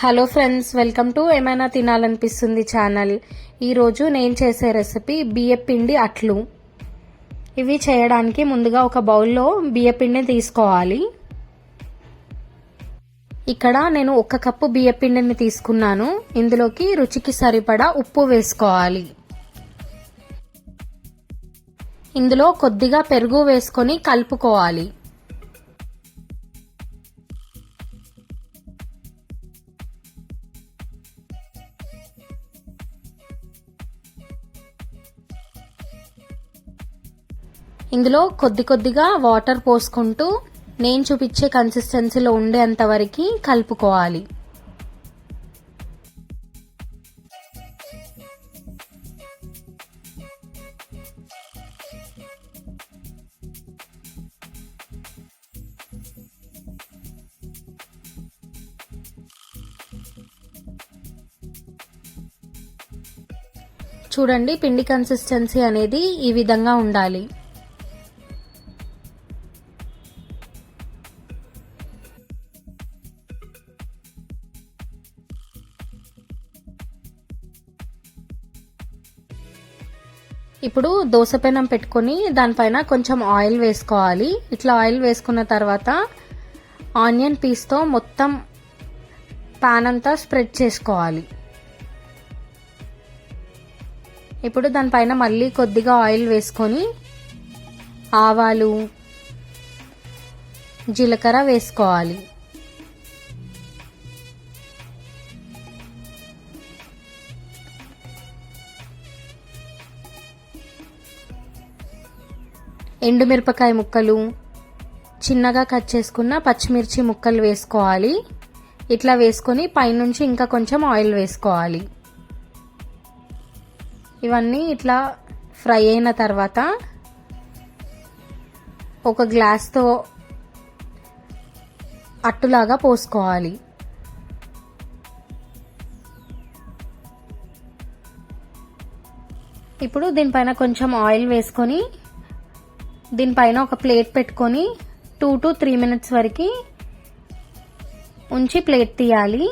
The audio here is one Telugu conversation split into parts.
హలో ఫ్రెండ్స్ వెల్కమ్ టు ఏమైనా తినాలనిపిస్తుంది ఛానల్. ఈరోజు నేను చేసే రెసిపీ బియ్యపిండి అట్లు. ఇవి చేయడానికి ముందుగా ఒక బౌల్లో బియ్యపిండిని తీసుకోవాలి. ఇక్కడ నేను ఒక కప్పు బియ్యపిండిని తీసుకున్నాను. ఇందులోకి రుచికి సరిపడా ఉప్పు వేసుకోవాలి. ఇందులో కొద్దిగా పెరుగు వేసుకొని కలుపుకోవాలి. ఇందులో కొద్ది కొద్దిగా వాటర్ పోసుకుంటూ నేను చూపించే కన్సిస్టెన్సీలో ఉండేంత వరకు కలుపుకోవాలి. చూడండి పిండి కన్సిస్టెన్సీ అనేది ఈ విధంగా ఉండాలి. ఇప్పుడు దోశ పెనం పెట్టుకొని దానిపైన కొంచెం ఆయిల్ వేసుకోవాలి. ఇట్లా ఆయిల్ వేసుకున్న తర్వాత ఆనియన్ పీస్తో మొత్తం పాన్ అంతా స్ప్రెడ్ చేసుకోవాలి. ఇప్పుడు దానిపైన మళ్ళీ కొద్దిగా ఆయిల్ వేసుకొని ఆవాలు జీలకర్ర వేసుకోవాలి. ఎండుమిరపకాయ ముక్కలు చిన్నగా కట్ చేసుకున్న పచ్చిమిర్చి ముక్కలు వేసుకోవాలి. ఇట్లా వేసుకొని పైనుంచి ఇంకా కొంచెం ఆయిల్ వేసుకోవాలి. ఇవన్నీ ఇట్లా ఫ్రై అయిన తర్వాత ఒక గ్లాస్తో అట్టులాగా పోసుకోవాలి. ఇప్పుడు దీనిపైన కొంచెం ఆయిల్ వేసుకొని దీనిపైన ఒక ప్లేట్ పెట్టుకొని టూ టు త్రీ మినిట్స్ వరకు ఉంచి ప్లేట్ తీయాలి.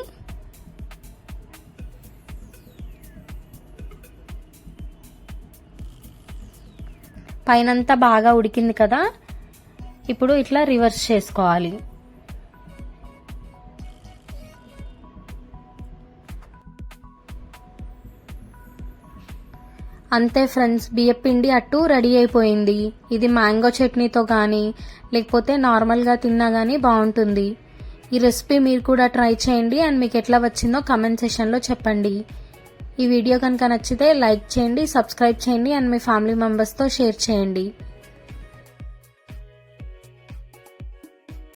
పైనంతా బాగా ఉడికింది కదా. ఇప్పుడు ఇట్లా రివర్స్ చేసుకోవాలి. అంతే ఫ్రెండ్స్ బియ్యపిండి అట్టు రెడీ అయిపోయింది. ఇది మ్యాంగో చట్నీతో కానీ లేకపోతే నార్మల్గా తిన్నా కానీ బాగుంటుంది ఈ రెసిపీ మీరు కూడా ట్రై చేయండి అండ్ మీకు ఎట్లా వచ్చిందో కమెంట్ సెషన్లో చెప్పండి. ఈ వీడియో కనుక నచ్చితే లైక్ చేయండి సబ్స్క్రైబ్ చేయండి అండ్ మీ ఫ్యామిలీ మెంబర్స్తో షేర్ చేయండి.